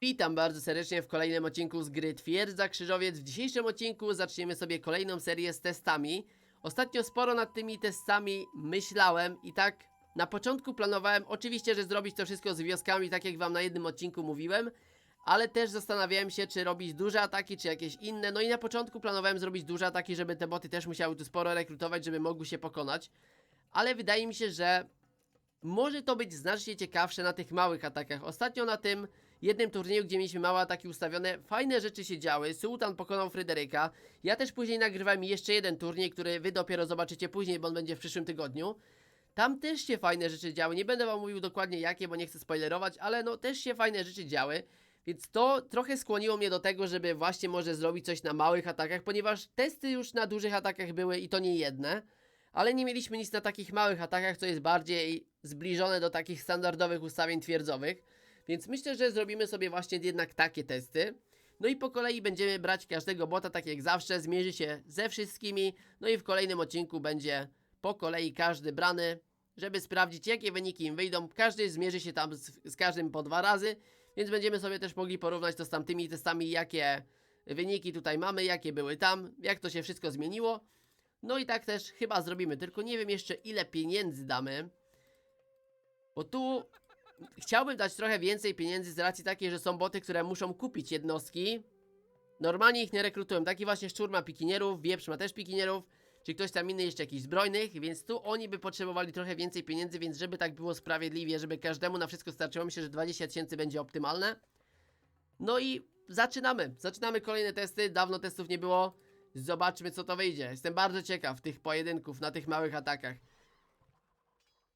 Witam bardzo serdecznie w kolejnym odcinku z gry Twierdza Krzyżowiec. W dzisiejszym odcinku zaczniemy sobie kolejną serię z testami. Ostatnio sporo nad tymi testami myślałem i tak na początku planowałem oczywiście, że zrobić to wszystko z wioskami, tak jak wam na jednym odcinku mówiłem, ale też zastanawiałem się, czy robić duże ataki, czy jakieś inne. No i na początku planowałem zrobić duże ataki, żeby te boty też musiały tu sporo rekrutować, żeby mogły się pokonać. Ale wydaje mi się, że może to być znacznie ciekawsze na tych małych atakach. Ostatnio na tym jednym turnieju, gdzie mieliśmy małe ataki ustawione, fajne rzeczy się działy. Sułtan pokonał Fryderyka. Ja też później nagrywałem jeszcze jeden turniej, który wy dopiero zobaczycie później, bo on będzie w przyszłym tygodniu. Tam też się fajne rzeczy działy. Nie będę wam mówił dokładnie jakie, bo nie chcę spoilerować, ale no też się fajne rzeczy działy. Więc to trochę skłoniło mnie do tego, żeby właśnie może zrobić coś na małych atakach, ponieważ testy już na dużych atakach były i to nie jedne. Ale nie mieliśmy nic na takich małych atakach, co jest bardziej zbliżone do takich standardowych ustawień twierdzowych. Więc myślę, że zrobimy sobie właśnie jednak takie testy. No i po kolei będziemy brać każdego bota, tak jak zawsze, zmierzy się ze wszystkimi. No i w kolejnym odcinku będzie po kolei każdy brany, żeby sprawdzić jakie wyniki im wyjdą. Każdy zmierzy się tam z, z każdym po dwa razy, więc będziemy sobie też mogli porównać to z tamtymi testami, jakie wyniki tutaj mamy, jakie były tam, jak to się wszystko zmieniło. No i tak też chyba zrobimy, tylko nie wiem jeszcze ile pieniędzy damy. Bo tu chciałbym dać trochę więcej pieniędzy z racji takiej, że są boty, które muszą kupić jednostki. Normalnie ich nie rekrutują. Taki właśnie szczur ma pikinierów, wieprz ma też pikinierów, czy ktoś tam inny jeszcze jakichś zbrojnych, więc tu oni by potrzebowali trochę więcej pieniędzy, więc żeby tak było sprawiedliwie, żeby każdemu na wszystko starczyło, myślę, że 20 tysięcy będzie optymalne. No i zaczynamy. Zaczynamy kolejne testy. Dawno testów nie było. Zobaczmy co to wyjdzie. Jestem bardzo ciekaw tych pojedynków na tych małych atakach.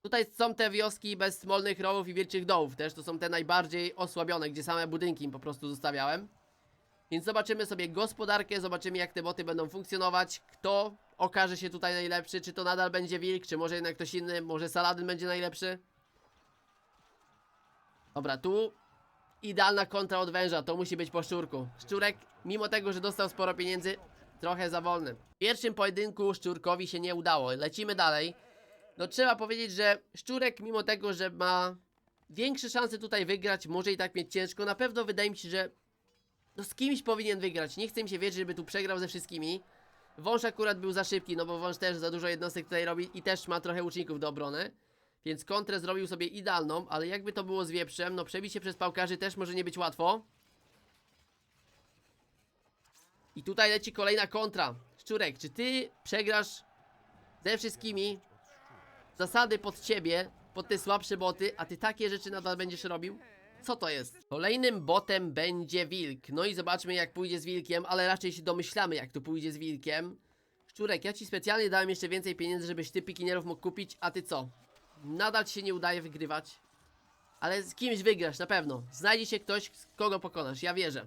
Tutaj są te wioski bez smolnych rowów i wielkich dołów też. To są te najbardziej osłabione, gdzie same budynki im po prostu zostawiałem. Więc zobaczymy sobie gospodarkę, zobaczymy jak te boty będą funkcjonować. Kto okaże się tutaj najlepszy, czy to nadal będzie wilk, czy może jednak ktoś inny, może Saladyn będzie najlepszy. Dobra, tu idealna kontra od węża, to musi być po szczurku. Szczurek, mimo tego, że dostał sporo pieniędzy, trochę za wolny. W pierwszym pojedynku szczurkowi się nie udało, lecimy dalej. No trzeba powiedzieć, że szczurek, mimo tego, że ma większe szanse tutaj wygrać, może i tak mieć ciężko, na pewno wydaje mi się, że no z kimś powinien wygrać. Nie chcę mi się wierzyć, żeby tu przegrał ze wszystkimi. Wąż akurat był za szybki, no bo wąż też za dużo jednostek tutaj robi i też ma trochę łuczników do obrony. Więc kontrę zrobił sobie idealną, ale jakby to było z wieprzem, no przebić się przez pałkarzy też może nie być łatwo. I tutaj leci kolejna kontra. Szczurek, czy ty przegrasz ze wszystkimi? Zasady pod ciebie, pod te słabsze boty, a ty takie rzeczy nadal będziesz robił? Co to jest? Kolejnym botem będzie wilk. No i zobaczmy jak pójdzie z wilkiem, ale raczej się domyślamy jak tu pójdzie z wilkiem. Szczurek, ja ci specjalnie dałem jeszcze więcej pieniędzy, żebyś ty pikinierów mógł kupić, a ty co? Nadal ci się nie udaje wygrywać. Ale z kimś wygrasz, na pewno. Znajdzie się ktoś, kogo pokonasz, ja wierzę.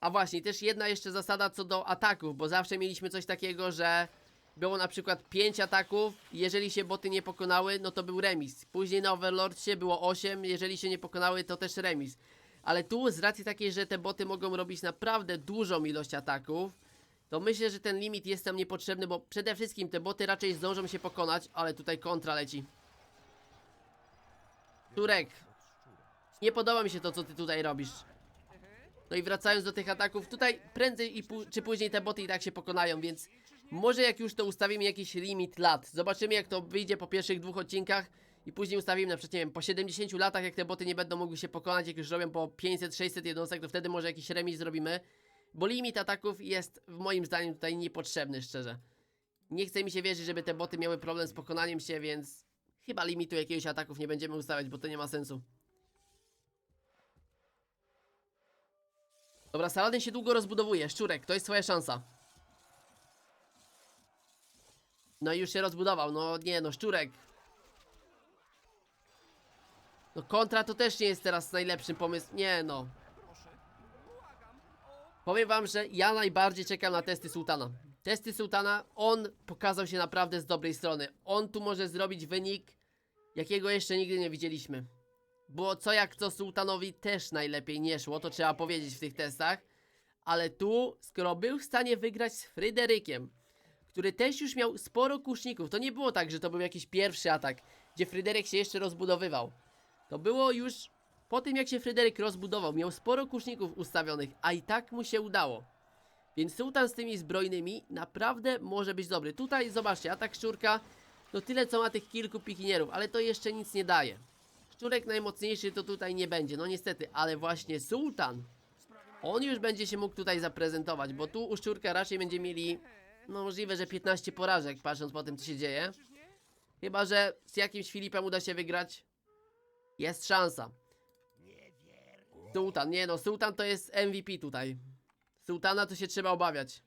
A właśnie, też jedna jeszcze zasada co do ataków, bo zawsze mieliśmy coś takiego, że było na przykład 5 ataków, jeżeli się boty nie pokonały, no to był remis. Później na Overlordsie było 8, jeżeli się nie pokonały, to też remis. Ale tu z racji takiej, że te boty mogą robić naprawdę dużą ilość ataków, to myślę, że ten limit jest nam niepotrzebny, bo przede wszystkim te boty raczej zdążą się pokonać, ale tutaj kontra leci. Turek, nie podoba mi się to, co ty tutaj robisz. No i wracając do tych ataków, tutaj prędzej i czy później te boty i tak się pokonają, więc może jak już to ustawimy jakiś limit lat. Zobaczymy jak to wyjdzie po pierwszych dwóch odcinkach i później ustawimy na przykład, nie wiem, po 70 latach jak te boty nie będą mogły się pokonać, jak już robią po 500-600 jednostek, to wtedy może jakiś remis zrobimy. Bo limit ataków jest moim zdaniem tutaj niepotrzebny, szczerze. Nie chce mi się wierzyć, żeby te boty miały problem z pokonaniem się, więc chyba limitu jakiegoś ataków nie będziemy ustawiać, bo to nie ma sensu. Dobra, Saladin się długo rozbudowuje. Szczurek, to jest twoja szansa. No i już się rozbudował. No nie, no Szczurek. No kontra to też nie jest teraz najlepszy pomysł. Nie no. Powiem wam, że ja najbardziej czekam na testy Sultana. Testy Sultana, on pokazał się naprawdę z dobrej strony. On tu może zrobić wynik, jakiego jeszcze nigdy nie widzieliśmy. Było co jak co Sultanowi też najlepiej nie szło, to trzeba powiedzieć w tych testach. Ale tu, skoro był w stanie wygrać z Fryderykiem, który też już miał sporo kuszników, to nie było tak, że to był jakiś pierwszy atak, gdzie Fryderyk się jeszcze rozbudowywał. To było już Po tym jak się Fryderyk rozbudował, miał sporo kuszników ustawionych, a i tak mu się udało. Więc sułtan z tymi zbrojnymi naprawdę może być dobry. Tutaj zobaczcie, atak szczurka to tyle co ma tych kilku pikinierów, ale to jeszcze nic nie daje. Szczurek najmocniejszy to tutaj nie będzie, no niestety, ale właśnie sułtan, on już będzie się mógł tutaj zaprezentować, bo tu u szczurka raczej będzie mieli, no możliwe, że 15 porażek, patrząc po tym co się dzieje. Chyba, że z jakimś Filipem uda się wygrać, jest szansa. Sułtan, nie no, sułtan to jest MVP tutaj. Sułtana to się trzeba obawiać.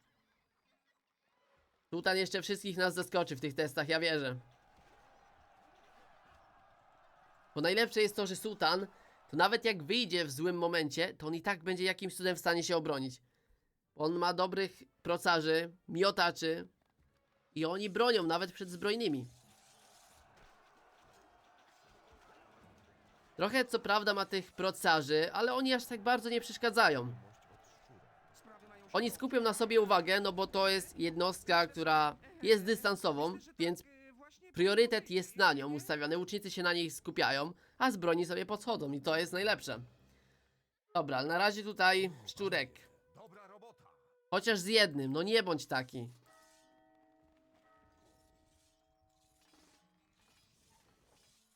Sułtan jeszcze wszystkich nas zaskoczy w tych testach, ja wierzę. Bo najlepsze jest to, że sułtan, to nawet jak wyjdzie w złym momencie, to on i tak będzie jakimś cudem w stanie się obronić. On ma dobrych procarzy, miotaczy i oni bronią nawet przed zbrojnymi. Trochę co prawda ma tych procarzy, ale oni aż tak bardzo nie przeszkadzają. Oni skupią na sobie uwagę, no bo to jest jednostka, która jest dystansową, więc priorytet jest na nią ustawiony, łucznicy się na niej skupiają, a z broni sobie podchodzą i to jest najlepsze. Dobra, na razie tutaj szczurek. Chociaż z jednym, no nie bądź taki.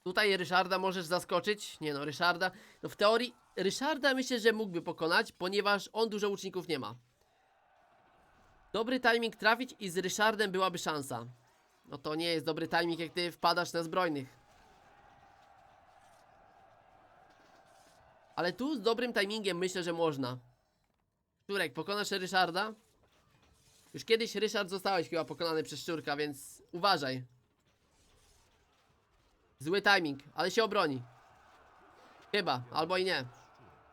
Tutaj Ryszarda możesz zaskoczyć. Nie no, Ryszarda. No w teorii Ryszarda myślę, że mógłby pokonać, ponieważ on dużo łuczników nie ma. Dobry timing trafić i z Ryszardem byłaby szansa. No to nie jest dobry timing, jak ty wpadasz na zbrojnych. Ale tu z dobrym timingiem myślę, że można. Szczurek, pokonasz Ryszarda? Już kiedyś Ryszard zostałeś chyba pokonany przez Szczurka, więc uważaj. Zły timing, ale się obroni. Chyba, albo i nie.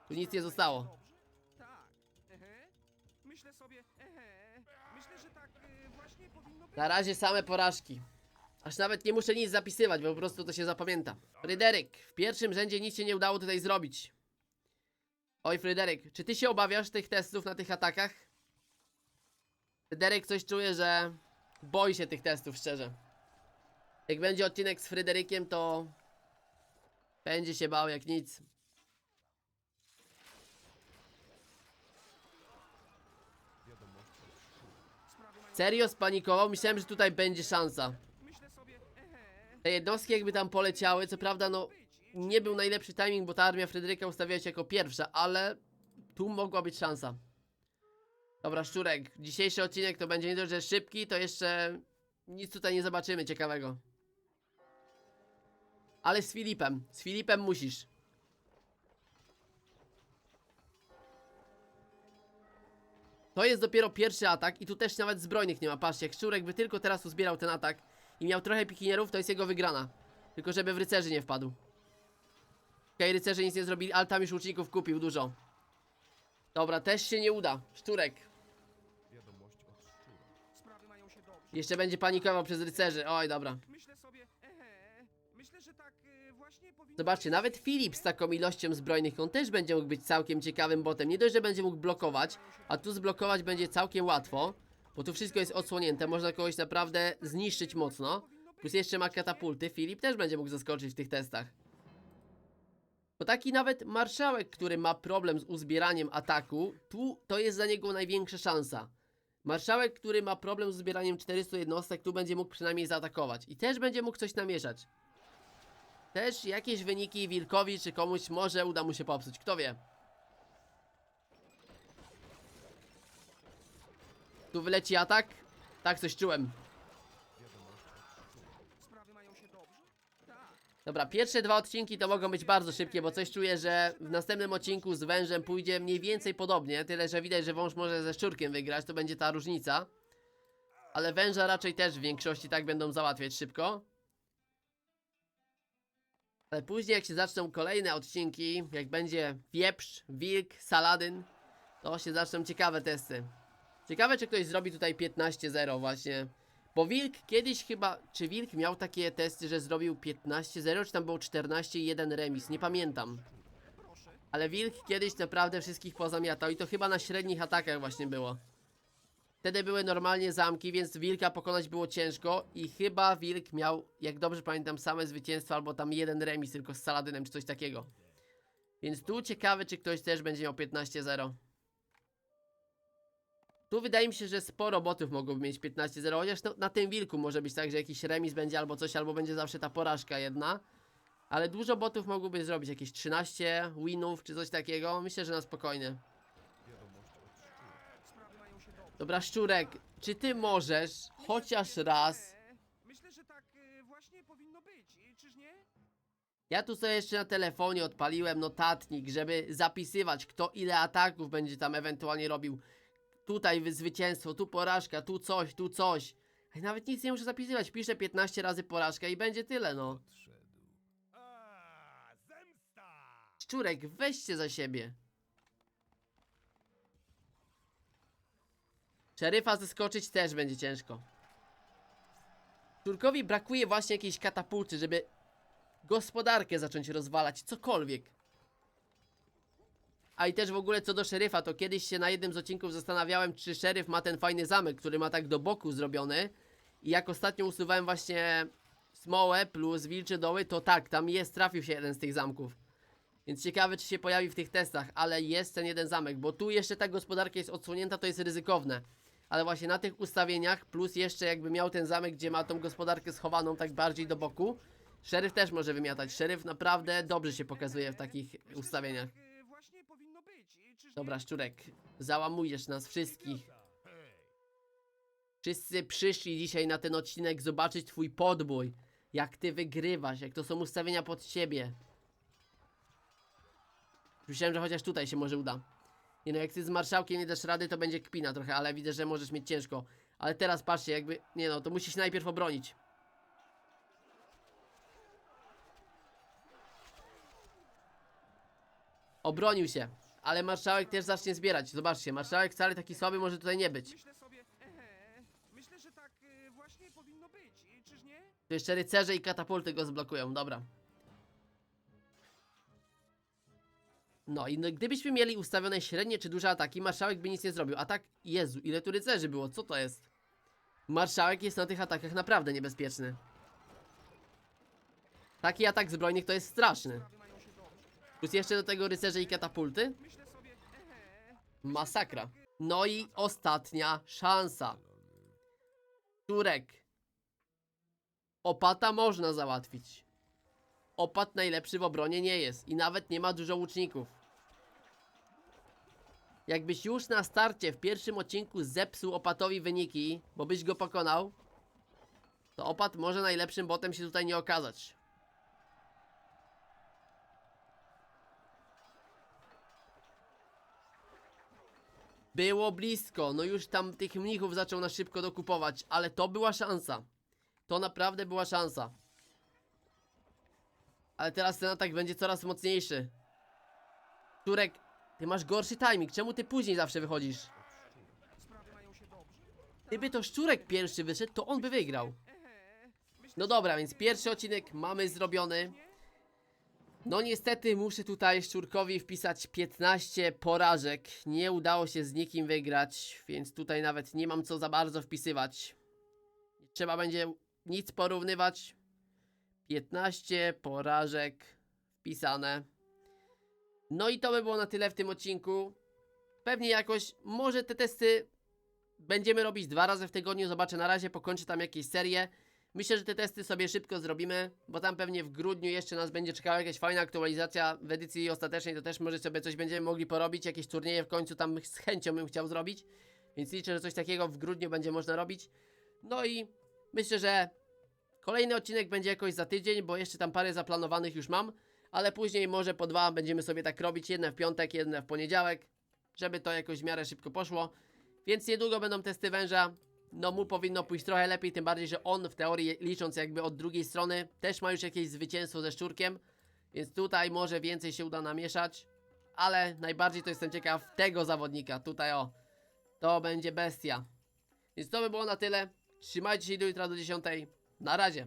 Tu nic nie zostało. Tak. Ehe. Myślę sobie, ehe. Myślę, że tak właśnie powinno być. Na razie same porażki. Aż nawet nie muszę nic zapisywać, bo po prostu to się zapamięta. Fryderyk, w pierwszym rzędzie nic się nie udało tutaj zrobić. Oj, Fryderyk, czy ty się obawiasz tych testów na tych atakach? Fryderyk coś czuje, że boi się tych testów, szczerze. Jak będzie odcinek z Fryderykiem, to będzie się bał jak nic. Serio spanikował? Myślałem, że tutaj będzie szansa. Te jednostki jakby tam poleciały, co prawda no nie był najlepszy timing, bo ta armia Fryderyka ustawiała się jako pierwsza, ale tu mogła być szansa. Dobra, Szczurek, dzisiejszy odcinek to będzie nie dość, że szybki, to jeszcze nic tutaj nie zobaczymy ciekawego. Ale z Filipem, z Filipem musisz. To jest dopiero pierwszy atak i tu też nawet zbrojnych nie ma. Patrzcie, jak Szczurek by tylko teraz uzbierał ten atak i miał trochę pikinierów, to jest jego wygrana. Tylko żeby w rycerzy nie wpadł. Okej, rycerze nic nie zrobili, ale tam już łuczników kupił dużo. Dobra, też się nie uda. Szczurek. Jeszcze będzie panikował przez rycerzy. Oj, dobra. Tak y, Zobaczcie, nawet Filip z taką ilością zbrojnych, on też będzie mógł być całkiem ciekawym botem. Nie dość, że będzie mógł blokować, a tu zblokować będzie całkiem łatwo, bo tu wszystko jest odsłonięte, można kogoś naprawdę zniszczyć mocno. Plus jeszcze ma katapulty, Filip też będzie mógł zaskoczyć w tych testach. Bo taki nawet marszałek, który ma problem z uzbieraniem ataku, tu to jest za niego największa szansa. Marszałek, który ma problem z uzbieraniem 400 jednostek, tu będzie mógł przynajmniej zaatakować. I też będzie mógł coś namieszać. Też jakieś wyniki Wilkowi czy komuś może uda mu się popsuć, kto wie. Tu wyleci atak? Tak, coś czułem. Sprawy mają się dobrze. Tak. Dobra, pierwsze dwa odcinki to mogą być bardzo szybkie, bo coś czuję, że w następnym odcinku z wężem pójdzie mniej więcej podobnie, tyle że widać, że wąż może ze szczurkiem wygrać, to będzie ta różnica. Ale węża raczej też w większości tak będą załatwiać szybko. Ale później jak się zaczną kolejne odcinki, jak będzie wieprz, wilk, saladyn, to się zaczną ciekawe testy. Ciekawe czy ktoś zrobi tutaj 15-0 właśnie. Bo Wilk kiedyś chyba, czy Wilk miał takie testy, że zrobił 15-0, czy tam było 14-1 remis, nie pamiętam. Ale Wilk kiedyś naprawdę wszystkich pozamiatał i to chyba na średnich atakach właśnie było. Wtedy były normalnie zamki, więc Wilka pokonać było ciężko i chyba Wilk miał, jak dobrze pamiętam, same zwycięstwa albo tam jeden remis tylko z Saladynem czy coś takiego. Więc tu ciekawe, czy ktoś też będzie miał 15-0. Tu wydaje mi się, że sporo botów mogłoby mieć 15-0, chociaż no, na tym wilku może być tak, że jakiś remis będzie albo coś, albo będzie zawsze ta porażka jedna. Ale dużo botów mogłoby zrobić, jakieś 13 winów czy coś takiego. Myślę, że na spokojnie. Dobra, Szczurek, czy ty możesz chociaż raz... Myślę, że tak y, właśnie powinno być, czyż nie? Ja tu sobie jeszcze na telefonie odpaliłem notatnik, żeby zapisywać, kto ile ataków będzie tam ewentualnie robił. Tutaj wy- zwycięstwo, tu porażka, tu coś, tu coś. A nawet nic nie muszę zapisywać. Piszę 15 razy porażka i będzie tyle, no. A, zemsta! Szczurek, weźcie za siebie. Szeryfa zeskoczyć też będzie ciężko. Szczurkowi brakuje właśnie jakiejś katapulty, żeby gospodarkę zacząć rozwalać, cokolwiek. A i też w ogóle co do szeryfa, to kiedyś się na jednym z odcinków zastanawiałem, czy szeryf ma ten fajny zamek, który ma tak do boku zrobiony. I jak ostatnio usuwałem właśnie smołę plus wilcze doły, to tak, tam jest, trafił się jeden z tych zamków. Więc ciekawe, czy się pojawi w tych testach, ale jest ten jeden zamek, bo tu jeszcze ta gospodarka jest odsłonięta, to jest ryzykowne. Ale właśnie na tych ustawieniach, plus jeszcze jakby miał ten zamek, gdzie ma tą gospodarkę schowaną tak bardziej do boku, szeryf też może wymiatać. Szeryf naprawdę dobrze się pokazuje w takich ustawieniach. Tak y, właśnie powinno być, y, czyż Dobra, Szczurek, załamujesz nas wszystkich. Wszyscy przyszli dzisiaj na ten odcinek zobaczyć twój podbój. Jak ty wygrywasz, jak to są ustawienia pod ciebie. Myślałem, że chociaż tutaj się może uda. Nie no, jak ty z marszałkiem nie dasz rady, to będzie kpina trochę, ale widzę, że możesz mieć ciężko. Ale teraz patrzcie, jakby... Nie no, to musisz najpierw obronić. Obronił się. Ale marszałek też zacznie zbierać. Zobaczcie, marszałek wcale taki słaby może tutaj nie być. Myślę sobie, ehe, myślę, że tak y, właśnie powinno być, czyż nie? Tu jeszcze rycerze i katapulty go zblokują, dobra. No i no, gdybyśmy mieli ustawione średnie czy duże ataki, marszałek by nic nie zrobił. A tak, Jezu, ile tu rycerzy było, co to jest? Marszałek jest na tych atakach naprawdę niebezpieczny. Taki atak zbrojnych to jest straszny. Sprawy mają się dobrze. Plus jeszcze do tego rycerze i katapulty. Masakra. No i ostatnia szansa. Turek. Opata można załatwić. Opat najlepszy w obronie nie jest i nawet nie ma dużo łuczników. Jakbyś już na starcie w pierwszym odcinku zepsuł opatowi wyniki, bo byś go pokonał, to opat może najlepszym botem się tutaj nie okazać. Było blisko, no już tam tych mnichów zaczął na szybko dokupować, ale to była szansa. To naprawdę była szansa. Ale teraz ten atak będzie coraz mocniejszy. Turek, ty masz gorszy timing, czemu ty później zawsze wychodzisz? Gdyby to Szczurek pierwszy wyszedł, to on by wygrał. No dobra, więc pierwszy odcinek mamy zrobiony. No niestety muszę tutaj Szczurkowi wpisać 15 porażek. Nie udało się z nikim wygrać, więc tutaj nawet nie mam co za bardzo wpisywać. Trzeba będzie nic porównywać. 15 porażek wpisane. No i to by było na tyle w tym odcinku. Pewnie jakoś, może te testy będziemy robić dwa razy w tygodniu. Zobaczę, na razie pokończę tam jakieś serie. Myślę, że te testy sobie szybko zrobimy, bo tam pewnie w grudniu jeszcze nas będzie czekała jakaś fajna aktualizacja w edycji ostatecznej, to też może sobie coś będziemy mogli porobić, jakieś turnieje w końcu tam z chęcią bym chciał zrobić, więc liczę, że coś takiego w grudniu będzie można robić. No i myślę, że kolejny odcinek będzie jakoś za tydzień, bo jeszcze tam parę zaplanowanych już mam, ale później może po dwa będziemy sobie tak robić, jedne w piątek, jedne w poniedziałek, żeby to jakoś w miarę szybko poszło. Więc niedługo będą testy węża. No mu powinno pójść trochę lepiej, tym bardziej, że on w teorii licząc jakby od drugiej strony też ma już jakieś zwycięstwo ze szczurkiem. Więc tutaj może więcej się uda namieszać. Ale najbardziej to jestem ciekaw tego zawodnika. Tutaj o. To będzie bestia. Więc to by było na tyle. Trzymajcie się do jutra do 10. Na razie.